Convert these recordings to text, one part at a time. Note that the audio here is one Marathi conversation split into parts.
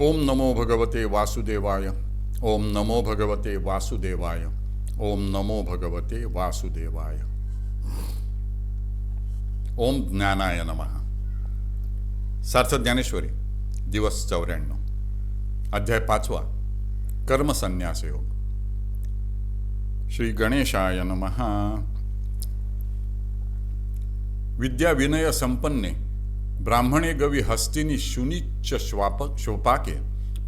ओम नमो भगवते वासुदेवाय। ओम नमो भगवते वासुदेवाय। ओम नमो भगवते वासुदेवाय। ओम ज्ञानाय नमः। सार्थ ज्ञानेश्वरी दिवस चौऱ्याण्णव। अध्याय पाचवा कर्मसन्यास योग। श्री गणेशाय नमः। विद्या विनय संपन्ने ब्राह्मणे गवी हस्तिनी शुनिच्च श्वाप शोपाके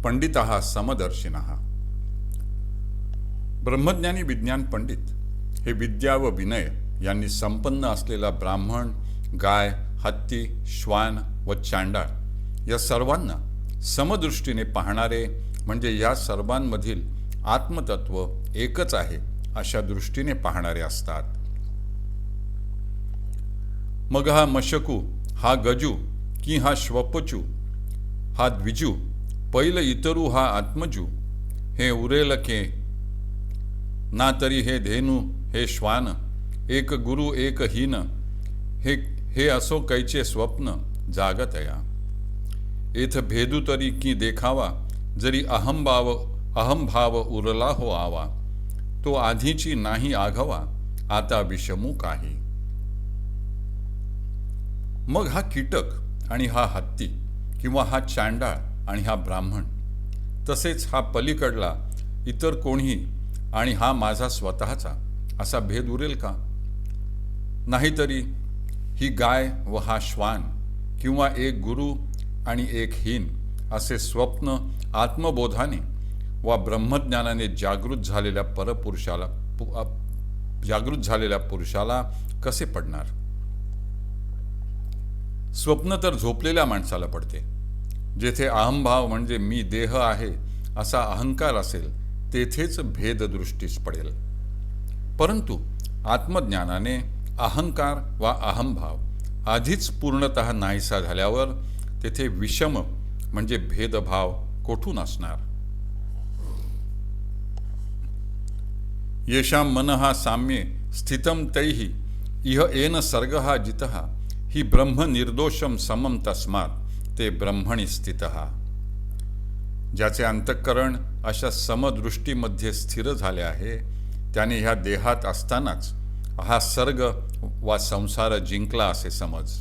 पंडित समदर्शिन। ब्रह्मज्ञानी विज्ञान पंडित हे विद्या व विनय यांनी संपन्न असलेला ब्राह्मण गाय हत्ती श्वान व चांडाळ या सर्वांना समदृष्टीने पाहणारे म्हणजे या सर्वांमधील आत्मतत्व एकच आहे अशा दृष्टीने पाहणारे असतात. मग हा मशकू हा गजू की हा श्वपचू हा द्विजू पैल इतरू हा आत्मजू हे उरेल के? ना तरी हे धेनू हे श्वान एक गुरु एक हीन हे हे असो कैचे स्वप्न जागतया। येथ भेदू तरी की देखावा जरी अहंभाव अहंभाव उरला हो आवा तो आधीची नाही आघवा आता विषमू काही। मग हा कीटक आणि हा हत्ती किंवा हा चांडाळ आणि हा ब्राह्मण तसेच हा पलीकडला इतर कोणीही आणि हा माझा स्वतःचा असा भेद उरेल का? नाहीतरी ही गाय व हा श्वान किंवा एक गुरु आणि एक हीन असे स्वप्न आत्मबोधाने वा ब्रह्मज्ञानाने जागृत झालेल्या परपुरुषाला जागृत झालेल्या पुरुषाला कसे पडणार? स्वप्न तर झोपलेल्या माणसाला पडते. जेथे अहंभाव म्हणजे मी देह आहे असा अहंकार असेल तेथेच भेददृष्टीस पडेल. परंतु आत्मज्ञानाने अहंकार वा अहंभाव आधीच पूर्णत नाहीसा झाल्यावर तेथे विषम म्हणजे भेदभाव कोठून असणार? येषां मन हा साम्ये स्थितम तैही इह एन सर्ग हा जितहा ही ब्रह्म निर्दोषम समम तस्मात ते ब्रह्मणी स्थित। ज्याचे अंतःकरण अशा समदृष्टीमध्ये स्थिर झाले आहे त्याने ह्या देहात असतानाच हा सर्ग वा संसार जिंकला असे समज।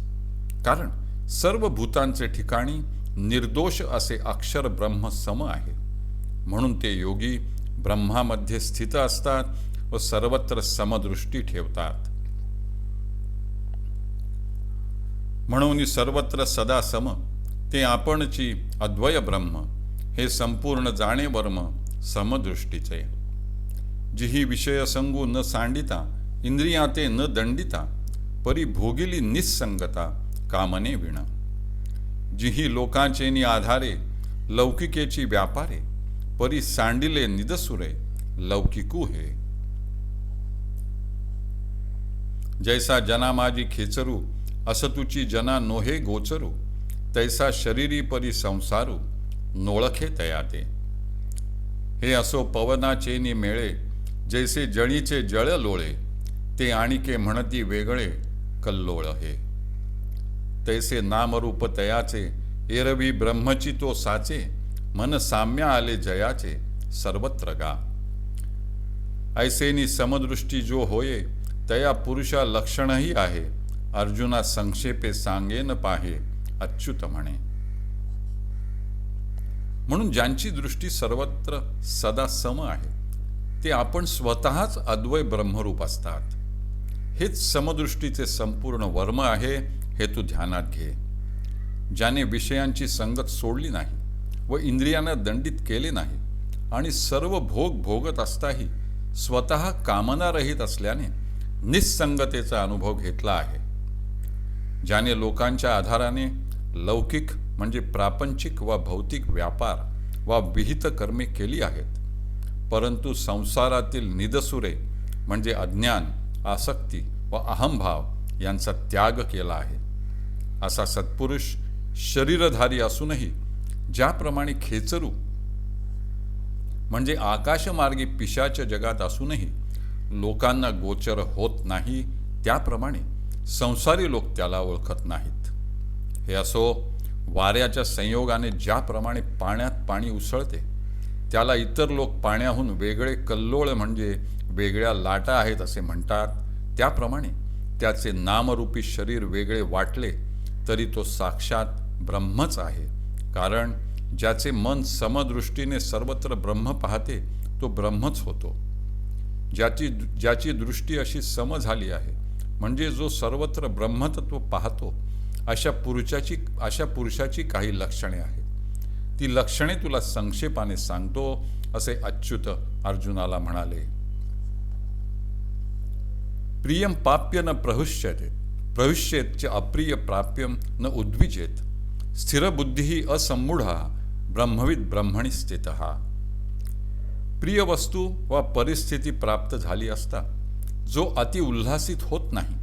कारण सर्व भूतांचे ठिकाणी निर्दोष असे अक्षर ब्रह्म सम आहे। म्हणून ते योगी ब्रह्मामध्ये स्थित असतात व सर्वत्र समदृष्टी ठेवतात। म्हणून सर्वत्र सदा सम ते आपणची अद्वय ब्रह्म हे संपूर्ण जाणे वर्म समदृष्टीचे. जिही विषय संगू न सांडिता इंद्रियाते न दंडिता परी भोगिली निसंगता कामने विणा. जिही लोकांचेनी आधारे लौकिकेची व्यापारे परी सांडिले निदसुरे लौकिकू हे. जैसा जनामाजी खेचरू असतुची जना नोहे गोचरू तैसा शरीरी परी संसारू नोळखे तयाते हे असो पवनाचेनी मेळे जैसे जळीचे जळ लोळे ते आणिके म्हणती वेगळे कल्लोळ हे तैसे नामरूप तयाचे एरवी ब्रह्मची तो साचे मन साम्य आले जयाचे सर्वत्र गा ऐसेनी समदृष्टी जो होये तया पुरुषा लक्षणही आहे अर्जुना संक्षेपे सांगे न पाहे अच्युत म्हणे. म्हणून ज्यांची दृष्टी सर्वत्र सदा सम आहे ते आपण स्वतःच अद्वय ब्रह्मरूप असतात. हेच समदृष्टीचे संपूर्ण वर्म आहे हे तू ध्यानात घे. ज्याने विषयांची संगत सोडली नाही व इंद्रियांना दंडित केले नाही आणि सर्व भोग भोगत असताही स्वतः कामना रहित असल्याने निसंगतेचा अनुभव घेतला आहे. ज्याने लोकांच्या आधाराने लौकिक म्हणजे प्रापंचिक व भौतिक व्यापार वा विहित कर्मे केली आहेत. परंतु संसारातील निदसुरे म्हणजे अज्ञान आसक्ती व अहंभाव यांचा त्याग केला आहे. असा सत्पुरुष शरीरधारी असूनही ज्याप्रमाणे खेचरू म्हणजे आकाशमार्गी पिशाच्या जगात असूनही लोकांना गोचर होत नाही त्याप्रमाणे संसारी लोक त्याला ओळखत नाहीत. हे असो वाऱ्याच्या संयोगाने ज्याप्रमाणे पाण्यात पाणी उसळते त्याला इतर लोक पाण्याहून वेगळे कल्लोळ म्हणजे वेगळ्या लाटा आहेत असे म्हणतात. त्याप्रमाणे त्याचे नामरूपी शरीर वेगळे वाटले तरी तो साक्षात ब्रह्मच आहे. कारण ज्याचे मन समदृष्टीने सर्वत्र ब्रह्म पाहते तो ब्रह्मच होतो. ज्याची ज्याची दृष्टी अशी सम झाली आहे म्हणजे जो सर्वत्र ब्रह्मतत्व पाहतो अशा पुरुषाची अशा पुरुषाची काही लक्षणे आहेत. ती लक्षणे तुला संक्षेपाने सांगतो असे अच्युत अर्जुनाला म्हणाले. प्रियम पाप्य न प्रहुष्यते प्रहुष्येत चे अप्रिय प्राप्यम न उद्विजेत स्थिरबुद्धी असमूढा ब्रह्मविद ब्रह्मणी स्थित. प्रिय वस्तू वा परिस्थिती प्राप्त झाली असता जो अति उल्हासित होत नाही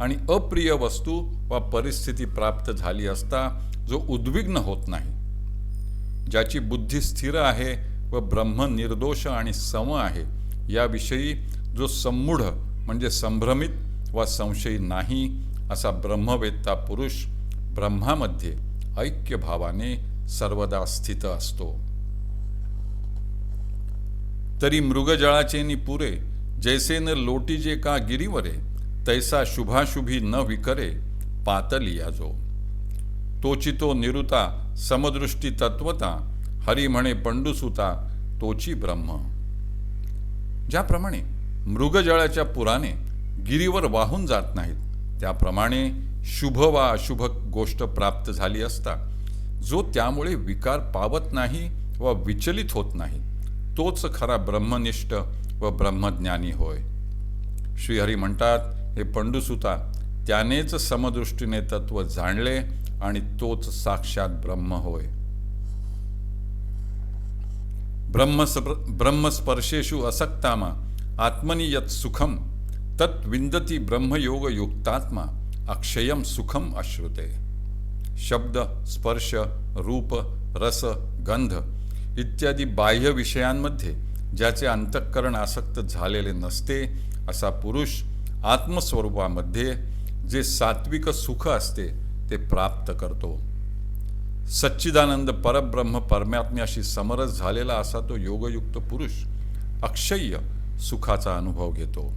आणि अप्रिय वस्तू वा परिस्थिती प्राप्त झाली असता जो उद्विग्न होत नाही ज्याची बुद्धी स्थिर आहे व ब्रह्म निर्दोष आणि सम आहे याविषयी जो समूढ म्हणजे संभ्रमित वा संशयी नाही असा ब्रह्मवेत्ता पुरुष ब्रह्मामध्ये ऐक्यभावाने सर्वदा स्थित असतो. तरी मृगजळाचे पुरे जैसे न लोटीजे का गिरीवरे तैसा शुभाशुभी न विकरे पातलिया जो तोची तो निरुता समदृष्टी तत्वता हरी म्हणे पंडुसुता तोची ब्रह्म। ज्याप्रमाणे मृगजळाच्या पुराने गिरीवर वाहून जात नाहीत त्याप्रमाणे शुभ वा अशुभ गोष्ट प्राप्त झाली असता जो त्यामुळे विकार पावत नाही व विचलित होत नाही तोच खरा ब्रह्मनिष्ठ व ब्रह्मज्ञानी होय. श्रीहरी म्हणतात हे पंडुसुता त्यानेच समदृष्टीने तत्व जाणले आणि तोच साक्षात ब्रह्म होय. ब्रह्म ब्रह्मस्पर्शेषु असक्तामा आत्मनि यत सुखम तत् विंदती ब्रह्मयोग युक्तात्मा अक्षयम सुखम अश्रुते. शब्द स्पर्श रूप रस गंध इत्यादी बाह्य विषयांमध्ये ज्याचे अंतःकरण आसक्त झालेले नसते असा पुरुष आत्मस्वरूपामध्ये जे सात्विक सुख असते ते प्राप्त करतो. सच्चिदानंद परब्रह्म परमात्म्याशी समरस झालेला असा तो योगयुक्त पुरुष अक्षय्य सुखाचा अनुभव घेतो.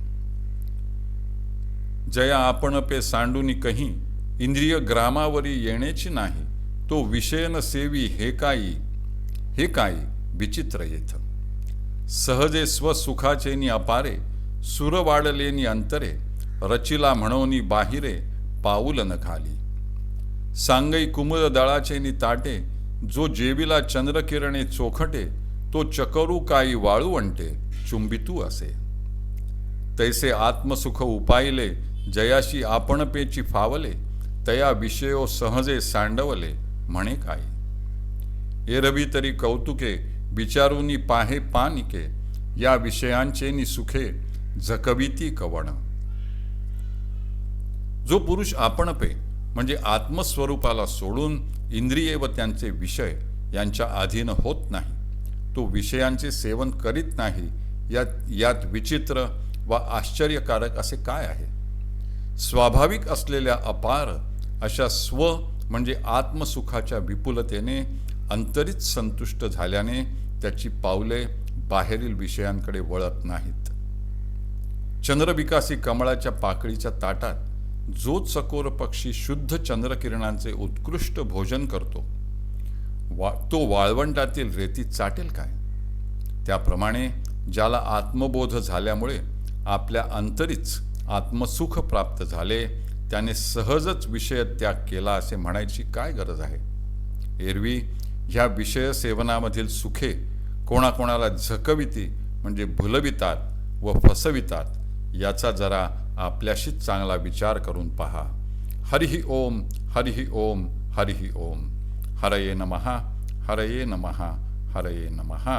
जया आपण पे सांडूनी कही इंद्रिय ग्रामावरी येण्याची नाही तो विषयन सेवी हे काही हे काही विचित्र येथ. सहजे स्वसुखाचेनी अपारे सुर वाढलेनी अंतरे रचिला म्हणोनी बाहिरे पाऊल न खाली. सांगई कुमुद दळाचेनी ताटे जो जेबीला चंद्रकिरणे चोखटे तो चकरू काही वाळूवंटे चुंबितू असे. तैसे आत्मसुख उपायले जयाशी आपणपेची फावले तया विषयो सहजे सांडवले म्हणे काय एरवी तरी कौतुके विचारूनी पाहे पानिके या विषयांचे नि सुखे झकविती कवण. जो पुरुष आपणपे म्हणजे आत्मस्वरूपाला सोडून इंद्रिये व त्यांचे विषय यांच्या अधीन होत नाही तो विषयांचे सेवन करीत नाही यात यात विचित्र व आश्चर्यकारक असे काय आहे? स्वाभाविक असलेल्या अपार अशा स्व म्हणजे आत्मसुखाच्या विपुलतेने अंतरित संतुष्ट झाल्याने त्याची पावले बाहेरील विषयांकडे वळत नाहीत. चंद्रविकासी कमळाच्या पाकळीच्या ताटात जो चकोर पक्षी शुद्ध चंद्रकिरणांचे उत्कृष्ट भोजन करतो वा तो वाळवंटातील रेती चाटेल काय? त्याप्रमाणे ज्याला आत्मबोध झाल्यामुळे आपल्या अंतरीच आत्मसुख प्राप्त झाले त्याने सहजच विषय त्याग केला असे म्हणायची काय गरज आहे? एरवी ह्या विषय सेवनामधील सुखे कोणाकोणाला झकविती म्हणजे भुलवितात व फसवितात याचा जरा आपल्याशीच चांगला विचार करून पहा. हरिही ओम हरिही ओम हरिही ओम. हरये नमहा हरये नमहा हरये नमहा